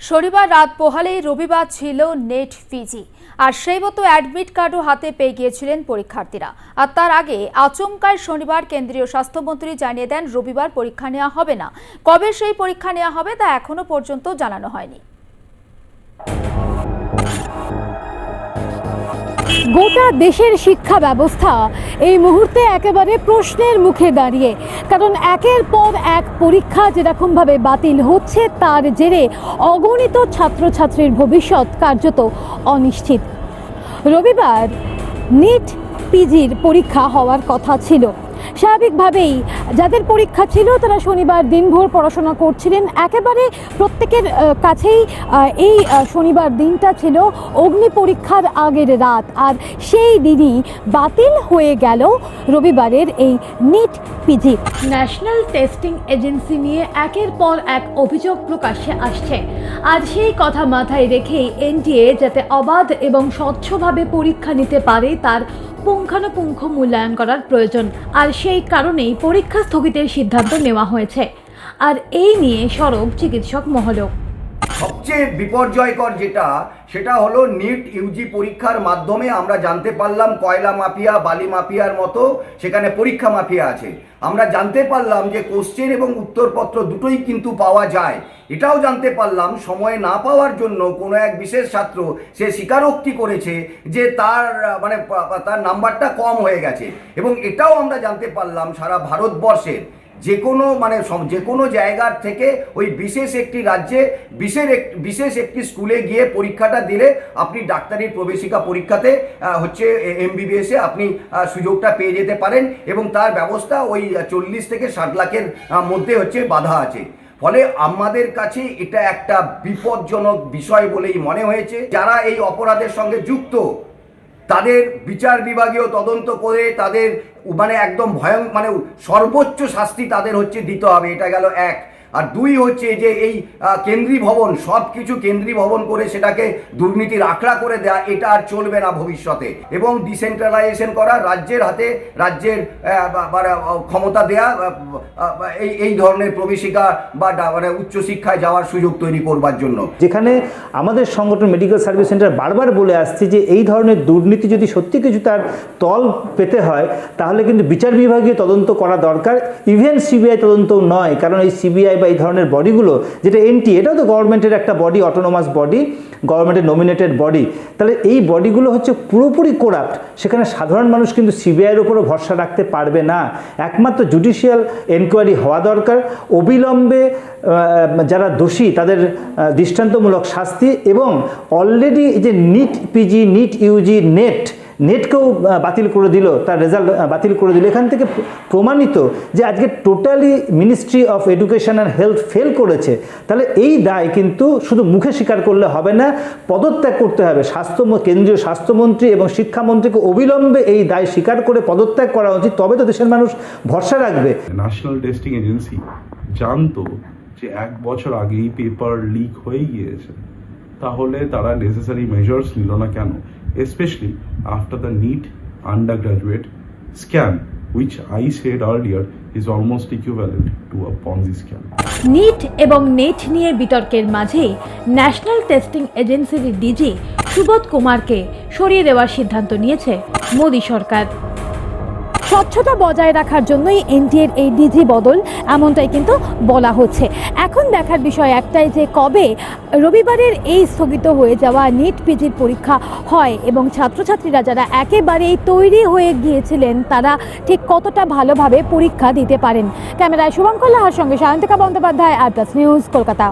শনিবার রাত পোহালেই রবিবার ছিল নেট পিজি আর সেই মতো অ্যাডমিট কার্ডও হাতে পেয়ে গিয়েছিলেন পরীক্ষার্থীরা। আর তার আগে আচমকায় শনিবার কেন্দ্রীয় স্বাস্থ্যমন্ত্রী জানিয়ে দেন, রবিবার পরীক্ষা নেওয়া হবে না। কবে সেই পরীক্ষা নেওয়া হবে তা এখনও পর্যন্ত জানানো হয়নি। গোটা দেশের শিক্ষা ব্যবস্থা এই মুহূর্তে একেবারে প্রশ্নের মুখে দাঁড়িয়ে। কারণ একের পর এক পরীক্ষা যেরকমভাবে বাতিল হচ্ছে, তার জেরে অগণিত ছাত্রছাত্রীর ভবিষ্যৎ কার্যত অনিশ্চিত। রবিবার নিট পিজির পরীক্ষা হওয়ার কথা ছিল। স্বাভাবিকভাবেই যাদের পরীক্ষা ছিল, তারা শনিবার দিনভর পড়াশোনা করছিলেন। একেবারে প্রত্যেকের কাছেই এই শনিবার দিনটা ছিল অগ্নি পরীক্ষার আগের রাত। আর সেই দিনই বাতিল হয়ে গেল রবিবারের এই NEET PG. National Testing Agency নিয়ে একের পর এক অভিযোগ প্রকাশ্যে আসছে। আর সেই কথা মাথায় রেখেই এনটিএ যাতে অবাধ এবং স্বচ্ছভাবে পরীক্ষা নিতে পারে, তার পুঙ্খানুপুঙ্খ মূল্যায়ন করার প্রয়োজন। আর সেই কারণেই পরীক্ষা স্থগিতের সিদ্ধান্ত নেওয়া হয়েছে। আর এই নিয়ে সরব চিকিৎসক মহলও সবচেয়ে বিপর্যয়কর যেটা, সেটা হলো নিট ইউজি পরীক্ষার মাধ্যমে আমরা জানতে পারলাম কয়লা মাফিয়া, বালি মাফিয়ার মতো সেখানে পরীক্ষা মাফিয়া আছে। আমরা জানতে পারলাম যে কোশ্চেন এবং উত্তরপত্র দুটোই কিন্তু পাওয়া যায়। এটাও জানতে পারলাম সময় না পাওয়ার জন্য কোনো এক বিশেষ ছাত্র সে স্বীকারোক্তি করেছে যে তার মানে তার নাম্বারটা কম হয়ে গেছে। এবং এটাও আমরা জানতে পারলাম সারা ভারতবর্ষের। যে কোনো মানে যে কোনো জায়গার থেকে ওই বিশেষ একটি রাজ্যে বিশেষ বিশেষ একটি স্কুলে গিয়ে পরীক্ষাটা দিলে আপনি ডাক্তারির প্রবেশিকা পরীক্ষাতে হচ্ছে এমবিবিএসে আপনি সুযোগটা পেয়ে যেতে পারেন এবং তার ব্যবস্থা ওই চল্লিশ থেকে ষাট লাখের মধ্যে হচ্ছে বাধা আছে। ফলে আমাদের কাছে এটা একটা বিপজ্জনক বিষয় বলেই মনে হয়েছে। যারা এই অপরাধের সঙ্গে যুক্ত তাদের বিচার বিভাগীয় তদন্ত করে তাদের মানে একদম ভয়ং মানে সর্বোচ্চ শাস্তি তাদের হচ্ছে দিতে হবে। এটা গেল এক। আর দুই হচ্ছে যে এই কেন্দ্রীয় ভবন, সব কিছু কেন্দ্রীয় ভবন করে সেটাকে দুর্নীতির আখড়া করে দেয়া, এটা আর চলবে না ভবিষ্যতে। এবং ডিসেন্ট্রালাইজেশন করা, রাজ্যের হাতে, রাজ্যের ক্ষমতা দেয়া এই এই ধরনের প্রবেশিকা বা মানে উচ্চশিক্ষায় যাওয়ার সুযোগ তৈরি করবার জন্য। যেখানে আমাদের সংগঠন মেডিকেল সার্ভিস সেন্টার বারবার বলে আসছে যে এই ধরনের দুর্নীতি যদি সত্যি কিছু তার তল পেতে হয়, তাহলে কিন্তু বিচার বিভাগীয় তদন্ত করা দরকার। ইভেন সিবিআই তদন্ত নয়, কারণ এই সিবিআই বা এই ধরনের বডিগুলো যেটা এনটি এটাও তো গভর্নমেন্টের একটা বডি অটোনোমাস বডি গভর্নমেন্টের নমিনেটেড বডি তাহলে এই বডিগুলো হচ্ছে পুরোপুরি করাপ্ট সেখানে সাধারণ মানুষ কিন্তু সিবিআইয়ের উপরও ভরসা রাখতে পারবে না। একমাত্র জুডিশিয়াল এনকোয়ারি হওয়া দরকার, অবিলম্বে যারা দোষী, তাদের দৃষ্টান্তমূলক শাস্তি এবং অলরেডি যে NEET PG NEET UG NET নেটকেও বাতিল করে দিল, তার রেজাল্ট বাতিল করে দিল। এখান থেকে প্রমাণিত যে আজকে totally ministry of education and health fail করেছে, তাহলে এই দায় কিন্তু শুধু মুখে স্বীকার করলে হবে না, পদত্যাগ করতে হবে। স্বাস্থ্য কেন্দ্রীয় স্বাস্থ্যমন্ত্রী এবং শিক্ষামন্ত্রীকে অবিলম্বে এই দায় স্বীকার করে পদত্যাগ করা উচিত, তবে তো দেশের মানুষ ভরসা রাখবে। ন্যাশনাল টেস্টিং এজেন্সি জানতো যে এক বছর আগেই পেপার লিক হয়ে গিয়েছে, তাহলে তারা নেসেসারি মেজার্স নিল না কেন? Especially after the NEET undergraduate scam which I said earlier is almost equivalent to a Ponzi NEET এবং নেট নিয়ে বিতর্কের মাঝেই ন্যাশনাল টেস্টিং এজেন্সির ডিজি সুবোধ কুমারকে সরিয়ে দেওয়ার সিদ্ধান্ত নিয়েছে মোদী সরকার। স্বচ্ছতা বজায় রাখার জন্যই এনটিএর এই ডিজি বদল, এমনটাই কিন্তু বলা হচ্ছে। এখন দেখার বিষয় একটাই যে কবে রবিবারের এই স্থগিত হয়ে যাওয়া নিট পিজির পরীক্ষা হয় এবং ছাত্রছাত্রীরা যারা একেবারেই তৈরি হয়ে গিয়েছিলেন, তারা ঠিক কতটা ভালোভাবে পরীক্ষা দিতে পারেন। ক্যামেরায় শুভঙ্কর লাহার সঙ্গে সায়ন্তিকা বন্দ্যোপাধ্যায়, আর নিউজ কলকাতা।